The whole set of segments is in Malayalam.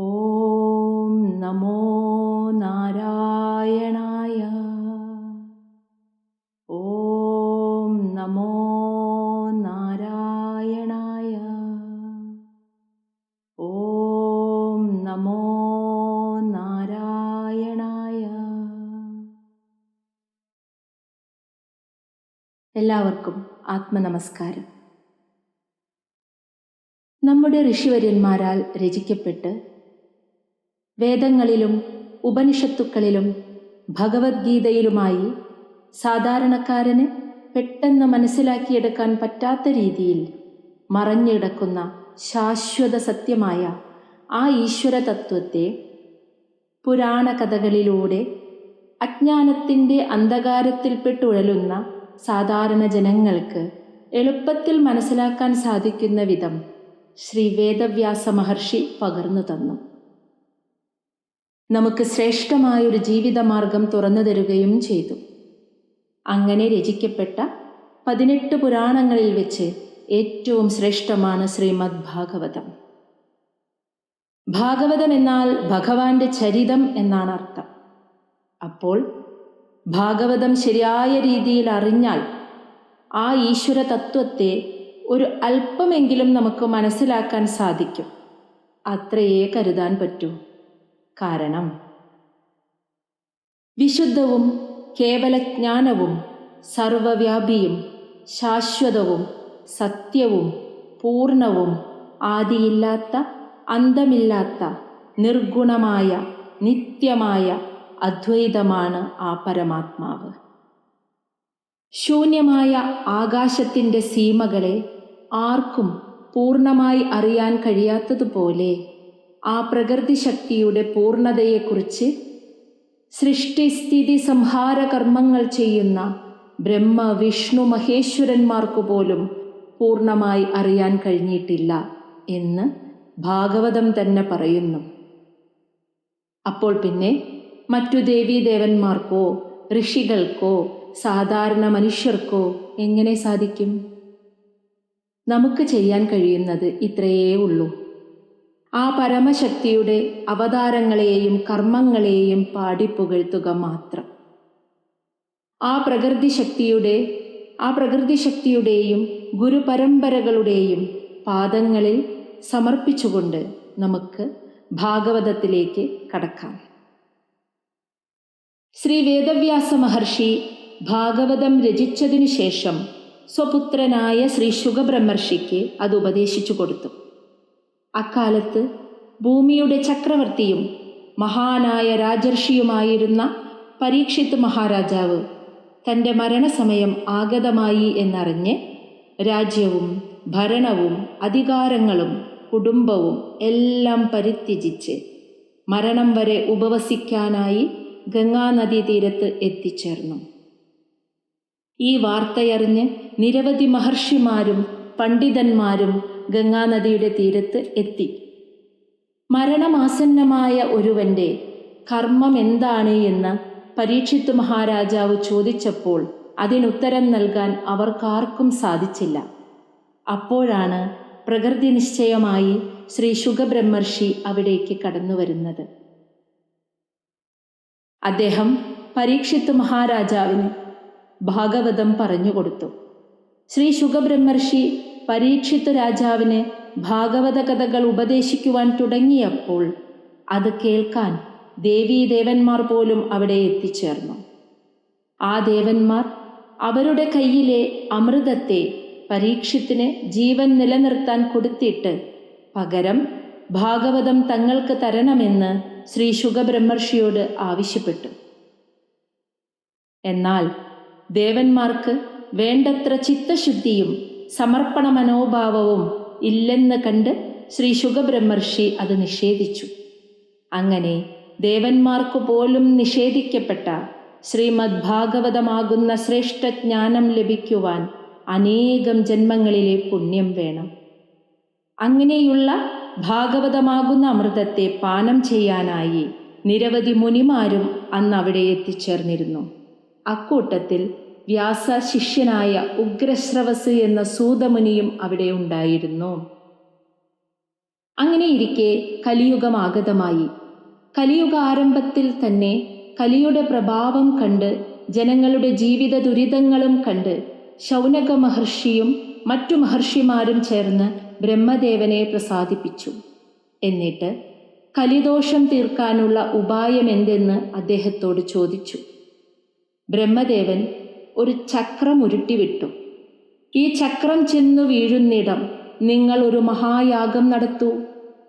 ഓം നമോ നാരായണായ. ഓം നമോ നാരായണായ. ഓം നമോ നാരായണായ. എല്ലാവർക്കും ആത്മനമസ്കാരം. നമ്മുടെ ഋഷിവര്യന്മാരാൽ രചിക്കപ്പെട്ട് വേദങ്ങളിലും ഉപനിഷത്തുക്കളിലും ഭഗവത്ഗീതയിലുമായി സാധാരണക്കാരന് പെട്ടെന്ന് മനസ്സിലാക്കിയെടുക്കാൻ പറ്റാത്ത രീതിയിൽ മറഞ്ഞിടക്കുന്ന ശാശ്വത സത്യമായ ആ ഈശ്വര തത്വത്തെ പുരാണ കഥകളിലൂടെ അജ്ഞാനത്തിന്റെ അന്ധകാരത്തിൽപ്പെട്ടുഴലുന്ന സാധാരണ ജനങ്ങൾക്ക് എളുപ്പത്തിൽ മനസ്സിലാക്കാൻ സാധിക്കുന്ന വിധം ശ്രീ വേദവ്യാസ മഹർഷി പകർന്നു തന്നു. നമുക്ക് ശ്രേഷ്ഠമായൊരു ജീവിതമാർഗം തുറന്നു തരുകയും ചെയ്തു. അങ്ങനെ രചിക്കപ്പെട്ട പതിനെട്ട് പുരാണങ്ങളിൽ വെച്ച് ഏറ്റവും ശ്രേഷ്ഠമാണ് ശ്രീമദ് ഭാഗവതം. ഭാഗവതം എന്നാൽ ഭഗവാന്റെ ചരിതം എന്നാണ് അർത്ഥം. അപ്പോൾ ഭാഗവതം ശരിയായ രീതിയിൽ അറിഞ്ഞാൽ ആ ഈശ്വര തത്വത്തെ ഒരു അല്പമെങ്കിലും നമുക്ക് മനസ്സിലാക്കാൻ സാധിക്കും. അത്രയേ കരുതാൻ പറ്റൂ. കാരണം. വിശുദ്ധവും കേവലജ്ഞാനവും സർവവ്യാപിയും ശാശ്വതവും സത്യവും പൂർണവും ആദിയില്ലാത്ത അന്തമില്ലാത്ത നിർഗുണമായ നിത്യമായ അദ്വൈതമാണ് ആ പരമാത്മാവ്. ശൂന്യമായ ആകാശത്തിന്റെ സീമകളെ ആർക്കും പൂർണമായി അറിയാൻ കഴിയാത്തതുപോലെ ആ പ്രകൃതി ശക്തിയുടെ പൂർണതയെക്കുറിച്ച് സൃഷ്ടിസ്ഥിതി സംഹാര കർമ്മങ്ങൾ ചെയ്യുന്ന ബ്രഹ്മ വിഷ്ണു മഹേശ്വരന്മാർക്കു പോലും പൂർണമായി അറിയാൻ കഴിഞ്ഞിട്ടില്ല എന്ന് ഭാഗവതം തന്നെ പറയുന്നു. അപ്പോൾ പിന്നെ മറ്റു ദേവീദേവന്മാർക്കോ ഋഷികൾക്കോ സാധാരണ മനുഷ്യർക്കോ എങ്ങനെ സാധിക്കും? നമുക്ക് ചെയ്യാൻ കഴിയുന്നത് ഇത്രയേ ഉള്ളൂ. ആ പരമശക്തിയുടെ അവതാരങ്ങളെയും കർമ്മങ്ങളെയും പാടിപ്പുകഴ്ത്തുക മാത്രം. ആ പ്രകൃതി ശക്തിയുടെ ആ പ്രകൃതി ശക്തിയുടെയും ഗുരുപരമ്പരകളുടെയും പാദങ്ങളിൽ സമർപ്പിച്ചുകൊണ്ട് നമുക്ക് ഭാഗവതത്തിലേക്ക് കടക്കാം. ശ്രീ വേദവ്യാസ മഹർഷി ഭാഗവതം രചിച്ചതിനു ശേഷം സ്വപുത്രനായ ശ്രീ ശുഗബ്രഹ്മർഷിക്ക് അത് ഉപദേശിച്ചു കൊടുത്തു. അക്കാലത്ത് ഭൂമിയുടെ ചക്രവർത്തിയും മഹാനായ രാജർഷിയുമായിരുന്ന പരീക്ഷിത് മഹാരാജാവ് തന്റെ മരണസമയം ആഗതമായി എന്നറിഞ്ഞ് രാജ്യവും ഭരണവും അധികാരങ്ങളും കുടുംബവും എല്ലാം പരിത്യജിച്ച് മരണം വരെ ഉപവസിക്കാനായി ഗംഗാനദീ തീരത്ത് എത്തിച്ചേർന്നു. ഈ വാർത്തയറിഞ്ഞ് നിരവധി മഹർഷിമാരും പണ്ഡിതന്മാരും ഗംഗാനദിയുടെ തീരത്ത് എത്തി. മരണമാസന്നമായ ഒരുവന്റെ കർമ്മം എന്താണ് എന്ന് പരീക്ഷിത്തു മഹാരാജാവ് ചോദിച്ചപ്പോൾ അതിനുത്തരം നൽകാൻ അവർക്കാർക്കും സാധിച്ചില്ല. അപ്പോഴാണ് പ്രകൃതി നിശ്ചയമായി ശ്രീ ശുഖബ്രഹ്മർഷി അവിടേക്ക് കടന്നു വരുന്നത്. അദ്ദേഹം പരീക്ഷിത്ത് മഹാരാജാവിന് ഭാഗവതം പറഞ്ഞുകൊടുത്തു ശ്രീ ശുഗബ്രഹ്മർഷി പരീക്ഷിത്ത് രാജാവിന് ഭാഗവത കഥകൾ ഉപദേശിക്കുവാൻ തുടങ്ങിയപ്പോൾ അത് കേൾക്കാൻ ദേവീദേവന്മാർ പോലും അവിടെ എത്തിച്ചേർന്നു. ആ ദേവന്മാർ അവരുടെ കയ്യിലെ അമൃതത്തെ പരീക്ഷത്തിന് ജീവൻ നിലനിർത്താൻ കൊടുത്തിട്ട് പകരം ഭാഗവതം തങ്ങൾക്ക് തരണമെന്ന് ശ്രീ ശുഖബ്രഹ്മർഷിയോട് ആവശ്യപ്പെട്ടു. എന്നാൽ ദേവന്മാർക്ക് വേണ്ടത്ര ചിത്തശുദ്ധിയും സമർപ്പണ മനോഭാവവും ഇല്ലെന്ന് കണ്ട് ശ്രീ ശുഖബ്രഹ്മർഷി അത് നിഷേധിച്ചു. അങ്ങനെ ദേവന്മാർക്കു പോലും നിഷേധിക്കപ്പെട്ട ശ്രീമദ് ഭാഗവതമാകുന്ന ശ്രേഷ്ഠജ്ഞാനം ലഭിക്കുവാൻ അനേകം ജന്മങ്ങളിലെ പുണ്യം വേണം. അങ്ങനെയുള്ള ഭാഗവതമാകുന്ന അമൃതത്തെ പാനം ചെയ്യാനായി നിരവധി മുനിമാരും അന്ന് അവിടെ എത്തിച്ചേർന്നിരുന്നു. അക്കൂട്ടത്തിൽ വ്യാസ ശിഷ്യനായ ഉഗ്രശ്രവസ് എന്ന സൂതമുനിയും അവിടെ ഉണ്ടായിരുന്നു. അങ്ങനെയിരിക്കെ കലിയുഗം ആഗതമായി കലിയുഗ ആരംഭത്തിൽ തന്നെ കലിയുടെ പ്രഭാവം കണ്ട് ജനങ്ങളുടെ ജീവിത ദുരിതങ്ങളും കണ്ട് ശൗനക മഹർഷിയും മറ്റു മഹർഷിമാരും ചേർന്ന് ബ്രഹ്മദേവനെ പ്രസാദിപ്പിച്ചു. എന്നിട്ട് കലിദോഷം തീർക്കാനുള്ള ഉപായം എന്തെന്ന് അദ്ദേഹത്തോട് ചോദിച്ചു. ബ്രഹ്മദേവൻ ഒരു ചക്രം ഉരുട്ടിവിട്ടു. ഈ ചക്രം ചെന്നു വീഴുന്നിടം നിങ്ങൾ ഒരു മഹായാഗം നടത്തൂ.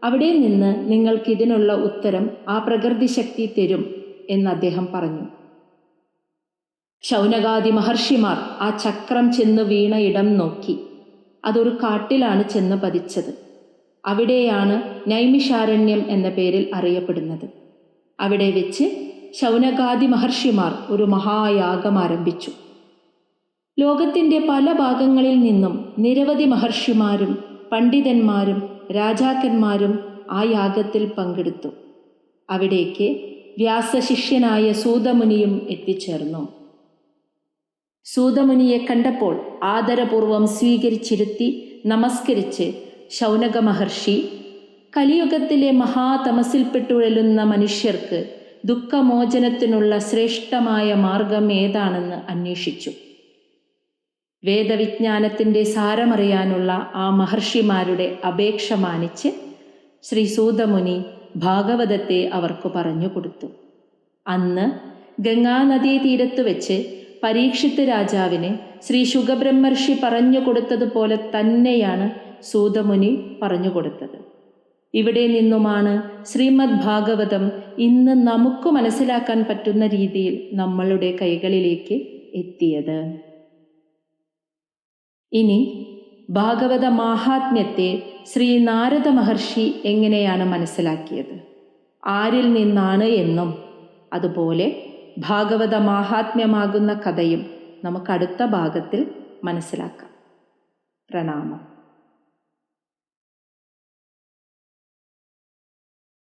അവിടെ നിന്ന് നിങ്ങൾക്ക് ഇതിനുള്ള ഉത്തരം ആ പ്രകൃതി ശക്തി തരും എന്ന് അദ്ദേഹം പറഞ്ഞു. ശൗനകാദി മഹർഷിമാർ ആ ചക്രം ചെന്ന് വീണ ഇടം നോക്കി. അതൊരു കാട്ടിലാണ് ചെന്ന് പതിച്ചത്. അവിടെയാണ് നൈമിഷാരണ്യം എന്ന പേരിൽ അറിയപ്പെടുന്നത്. അവിടെ വെച്ച് ശൗനകാദി മഹർഷിമാർ ഒരു മഹായാഗം ആരംഭിച്ചു. ലോകത്തിന്റെ പല ഭാഗങ്ങളിൽ നിന്നും നിരവധി മഹർഷിമാരും പണ്ഡിതന്മാരും രാജാക്കന്മാരും ആ യാഗത്തിൽ പങ്കെടുത്തു. അവിടേക്ക് വ്യാസശിഷ്യനായ സൂതമുനിയും എത്തിച്ചേർന്നു. സൂതമുനിയെ കണ്ടപ്പോൾ ആദരപൂർവം സ്വീകരിച്ചിരുത്തി നമസ്കരിച്ച് ശൗനക മഹർഷി കലിയുഗത്തിലെ മഹാതമസിൽപ്പെട്ടുഴലുന്ന മനുഷ്യർക്ക് ദുഃഖമോചനത്തിനുള്ള ശ്രേഷ്ഠമായ മാർഗം ഏതാണെന്ന് അന്വേഷിച്ചു. വേദവിജ്ഞാനത്തിന്റെ സാരമറിയാനുള്ള ആ മഹർഷിമാരുടെ അപേക്ഷ മാനിച്ച് ശ്രീ സൂതമുനി ഭാഗവതത്തെ അവർക്ക് പറഞ്ഞു കൊടുത്തു. അന്ന് ഗംഗാനദീ തീരത്ത് വെച്ച് പരീക്ഷിത്ത് രാജാവിന് ശ്രീ ശുഗബ്രഹ്മർഷി പറഞ്ഞു കൊടുത്തതുപോലെ തന്നെയാണ് സൂതമുനി പറഞ്ഞു കൊടുത്തത്. ഇവിടെ നിന്നുമാണ് ശ്രീമദ് ഭാഗവതം ഇന്ന് നമുക്ക് മനസ്സിലാക്കാൻ പറ്റുന്ന രീതിയിൽ നമ്മളുടെ കൈകളിലേക്ക് എത്തിയത്. ഇനി ഭാഗവത മാഹാത്മ്യത്തെ ശ്രീ നാരദ മഹർഷി എങ്ങനെയാണ് മനസ്സിലാക്കിയത്? ആരിൽ നിന്നാണ് എന്നും അതുപോലെ ഭാഗവത മാഹാത്മ്യമാകുന്ന കഥയും നമുക്ക് അടുത്ത ഭാഗത്തിൽ മനസ്സിലാക്കാം. പ്രണാമം.